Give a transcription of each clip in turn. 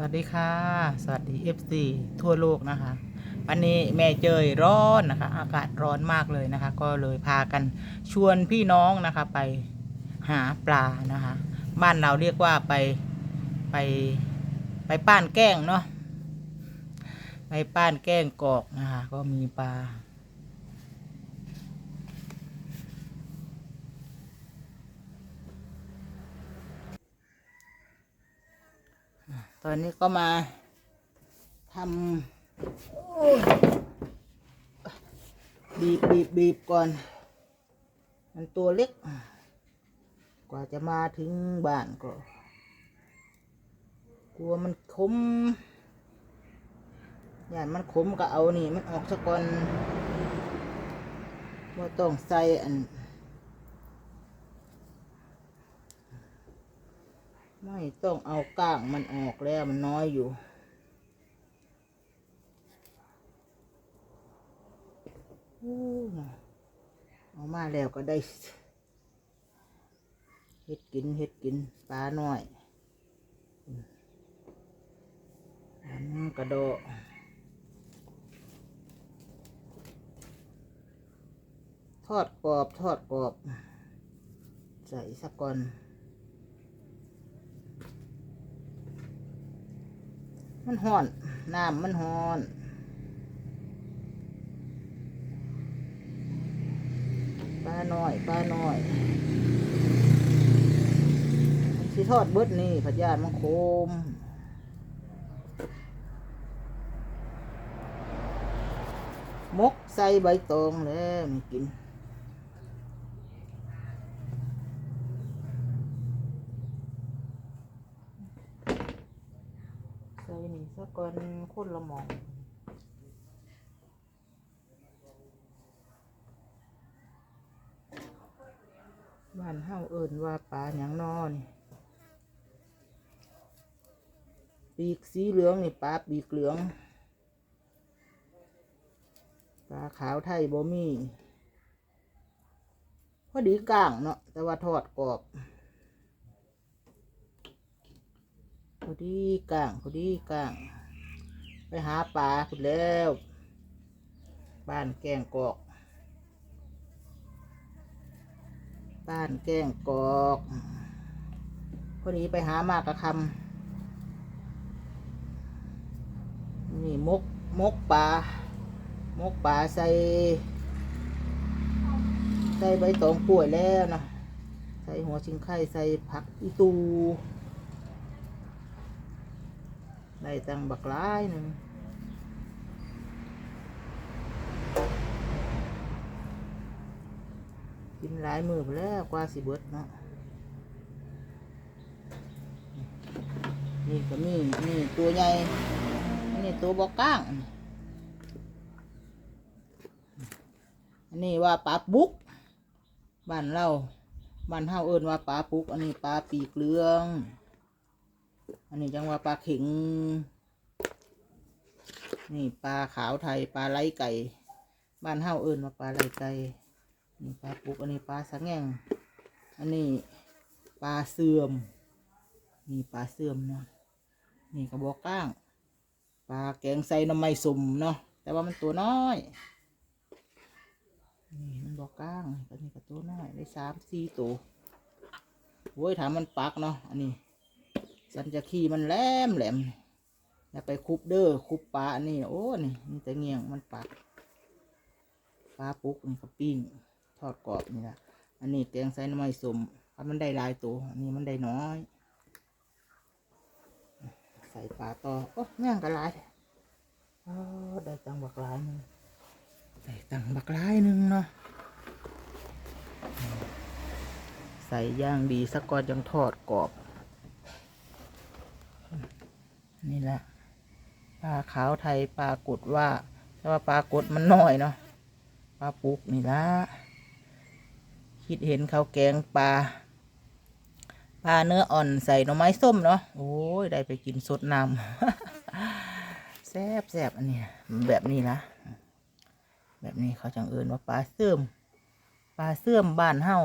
สวัสดีค่ะ สวัสดี FC ทั่วโลกนะคะ วันนี้แม่เจยร้อนนะคะ อากาศร้อนมากเลยนะคะ ก็เลยพากันชวนพี่น้องนะคะไปหาปลานะคะ บ้านเราเรียกว่าไปไปไปป้านแก้งเนาะไปป้านแก้งกอกนะคะ ก็มีปลา ตอนนี้ก็มาทำบีบบีบบีบก่อน มันตัวเล็ก กว่าจะมาถึงบ้านก็ กลัวมันขมอย่างมันขมก็เอานี่ มันออกซะก่อนว่าต้องใส่อัน ไม่ต้องเอาก้างมันออกแล้วมันน้อยอยู่ เอามาแล้วก็ได้เฮ็ดกินเฮ็ดกินปลาหน้อยอันกระโดดทอดกรอบ ทอดกรอบ ใส่สักก่อน มันห่อนน้ำมันห่อนปลาหน้อยปลาหน้อยสิทอดเบิดนี่ผัดยานมันโคมมกใส่ใบตองแล้วมันกิน ใสักก่อนคนละหมองบ้านเฮาเอิ้นว่าปลาหยังนอนปีกสีเหลืองนี่ปลาปีกเหลืองปลาขาวไทยบ่มีพอดีกลางเนาะแต่ว่าทอดกรอบ พอดีกลางพอดีกลาง ไปหาปลาคุณแล้ว บ้านแกงกอก บ้านแกงกอกพอดีไปหามากกระคำนี่มกมกปลามกปลาใส่ ใส่ใบตองกล้วยแล้วนะใส่หัวชิงไข่ใส่ผักอีตู ได้ตังบักลายหนึ่งกินหลายมือไปแล้วกว่าสิเบิดเนาะนี่ก็มีนี่ตัวใหญ่อันนี้ตัวบอกก้าง อันนี้ว่าปลาปุกบ้านเราบ้านเฮาเอิ้นว่าปลาปุก อันนี้ปลาปีกเหลือง อันนี้จังว่าปลาเข็งนี่ปลาขาวไทยปลาไหลไก่ บ้านเฮาเอิ้นว่าปลาไหลไก่ นี่ปลาปุกอันนี้ปลาสังแงงอันนี้ปลาเสื่อม นี่ปลาเสื่อมเนาะ นี่กระบอกก้าง ปลาแกงใส่น้ำไม่สุ่มเนาะ แต่ว่ามันตัวน้อย นี่มันบอกก้างก็นี่ก็ตัวน้อยได้สามสี่ตัวโว้ยถามมันปักเนาะ อันนี้ สันจะขี่มันแหลมแหลมอย่าไปคุบเด้อคุบปลานนี้โอ้นี่มันจะเงี่ยงมันปักปลาปุกนี่ก็ปิ้งทอดกรอบนี่ละอันนี้แกงใส่น้ำมันสมถ้ามันได้ลายตัวอันนี้มันได้น้อย ใส่ปลาต่อโอ้แม่งก็หลายโอ้ได้ตังบักหลายหนึงได้ตังบักหลายหนึงเนาะใส่ย่างดีสักก่อนยังทอดกรอบ นี่แหละปลาขาวไทยปลากดว่าแต่ว่าปลากดมันน้อยเนาะปลาปุกนี่ละคิดเห็นเขาวแกงปลาปลาเนื้ออ่อนใส่หน่อไม้ส้มเนาะโอ้ยได้ไปกินสดน้ำแซบแซบอันนี้แบบนี้นะแบบนี้เขาจังเอิญว่าปลาเสื่อมปลาเสื่อมบ้านเฮา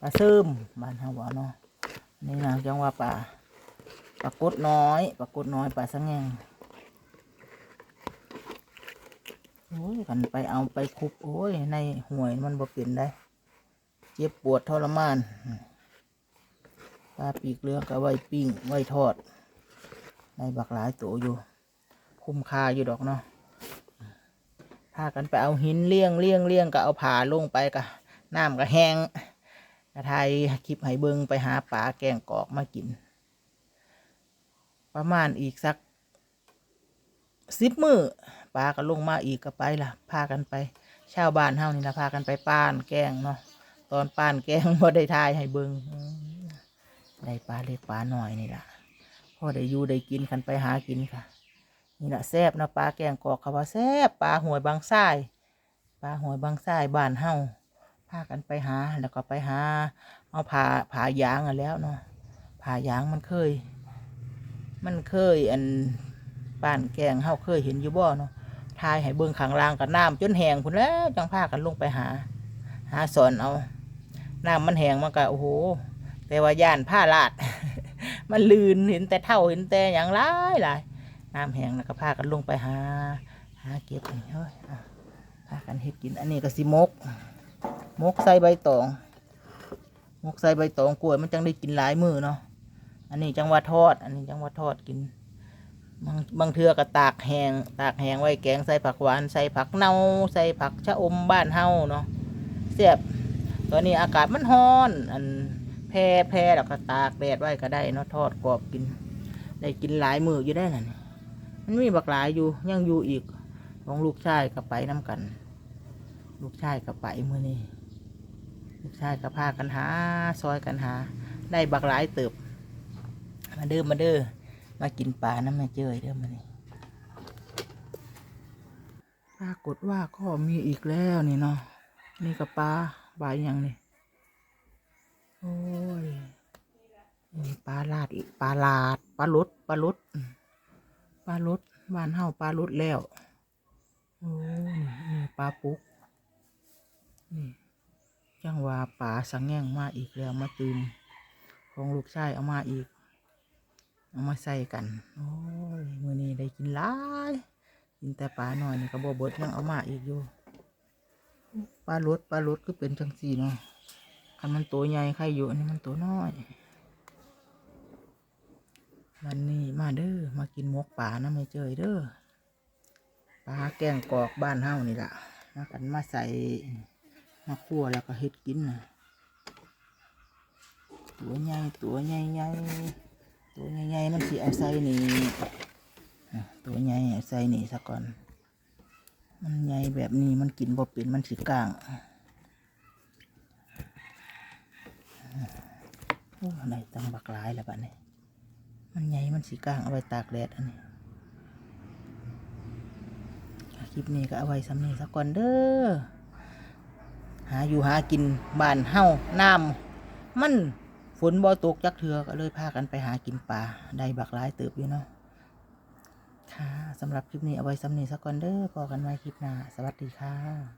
ปลาเสื่อมบ้านเฮาว่าเนาะนี่นะจังว่าปลา ปลากดน้อยปลากดน้อยปลาสังแงงโอ้ยกันไปเอาไปคุบโอ้ย ในห่วยมันบ่เป็นได้ เจ็บปวดทรมานปลาปีกเรือก็ไว้ปิ้งไว้ทอด ในบักหลายตัวอยู่ คุ้มค่าอยู่ดอกเนาะพากันไปเอาหินเลี้ยงเลี้ยงเลี้ยงก็เอาผ่าลงไปกะน้ำก็แห้งกระไทยคลิปให้เบิงไปหาปลาแกงกอกมากิน ประมาณอีกสักสิบมือปลาก็ลงมาอีกก็ไปล่ะ พากันไปชาวบ้านเฮานี่ละพากันไปป้านแกงเนาะตอนป้านแกงพอได้ทายให้เบิงอืมได้ปลาเล็กปลาหน่อยนี่ล่ะพอได้อยู่ได้กินกันไปหากินค่ะ นี่ละแซบนะปลาแกงกอกเขาว่าแซบปลาหวยบางทรายปลาหวยบางทรายบ้านเฮาพากันไปหาแล้วก็ไปหา เอาผ่าผ่ายางอะแล้วเนาะผ่ายางมันเคย มันเคยอันป้านแกงเฮาเคยเห็นอยู่บ่เนาะทายให้เบิ่งข้างล่างกับน้ำจนแห้งพุ่นแล้วจังพากันลงไปหา หาสอนเอา น้ำมันแห้งมันก็โอ้โห แต่ว่าย่านผ้าลาด มันลืนเห็นแต่เท่าเห็นแต่อย่างไรหลายน้ำแห้งแล้วก็พากันลงไปหา หาเก็บนี่เฮ้ยพากันเฮ็ดกิน อันนี้ก็สิมก มกใส่ใบตอง มกใส่ใบตองกล้วยมันจังได้กินหลายมือเนาะ อันนี้จังหว่าทอด อันนี้จังหว่าทอดกิน บางบางเทือก็ตากแห้งตากแห้งไว้แกงใส่ผักหวานใส่ผักเน่าใส่ผักชะอมบ้านเฮาเนาะเสียบตอนนี้อากาศมันร้อน อันแพร่แพร่แล้วก็ตากแดดไว้ก็ได้เนาะทอดกรอบกิน ได้กินหลายมืออยู่ได้น่นมันมีบักหลายอยู่ยังอยู่อีกของลูกชายกับไปน้ำกัน ลูกชายกับไปมือนี้ลูกชายกับพากันหา ซอยกันหา ได้บักหลายเติบ มาเด้อมาเด้อมากินปลาน้ำแม่เจยเด้อมานี่ปรากฏว่าก็มีอีกแล้วนี่เนาะนี่กับปลาปลาอย่างนี่โอ้ยนี่ปลาลาดอีกปลาลาดปลาลดปลาลดปลาลดบ้านเฮาปลาลดแล้วโอ้ยนี่ปลาปุกนี่จังว่าปลาสังแง่งมาอีกแล้วมาตื่มของลูกชายเอามาอีก เอามาใส่กัน โอ้ยมือนี้ได้กินหลายกินแต่ปลาหน่อยนี่ก็บ่เบดยังเอามาอีกอยู่ปลาลดปลาลดก็เป็นจังสี่เนาะคันมันตัวใหญ่ใครอยู่อันนี้มันตัวน้อยวันนี้มาเด้อมากินหมกป่านะไม่เจยเด้อปลาแกงกอกบ้านเฮานี่ล่ะมากันมาใส่มาคั่วแล้วก็เฮ็ดกินนะตัวใหญ่ตัวใหญ่ใหญ่ ตัวใหญ่ใหญ่มันสิเอาใส่นี่อะตัวใหญ่เอาใส่นี่ซะก่อน มันใหญ่แบบนี้มันกินบ่เป็นมันสิกลางโอ้ในตังบักหลายแล้วบัดนี้มันใหญ่มันสีกลางเอาไว้ตากแดดอันนี้อะคลิปนี้ก็เอาไว้สำนีสักก่อนเด้อหาอยู่หากินบ้านเฮาน้ำมัน ฝนบ่ตกจักเถือก็เลยพากันไปหากินปลาได้บักหลายเติบอยู่เนาะค่ะสำหรับคลิปนี้เอาไว้สำเนีสักก่อนเด้อพอกันไว้คลิปหน้า สวัสดีค่ะ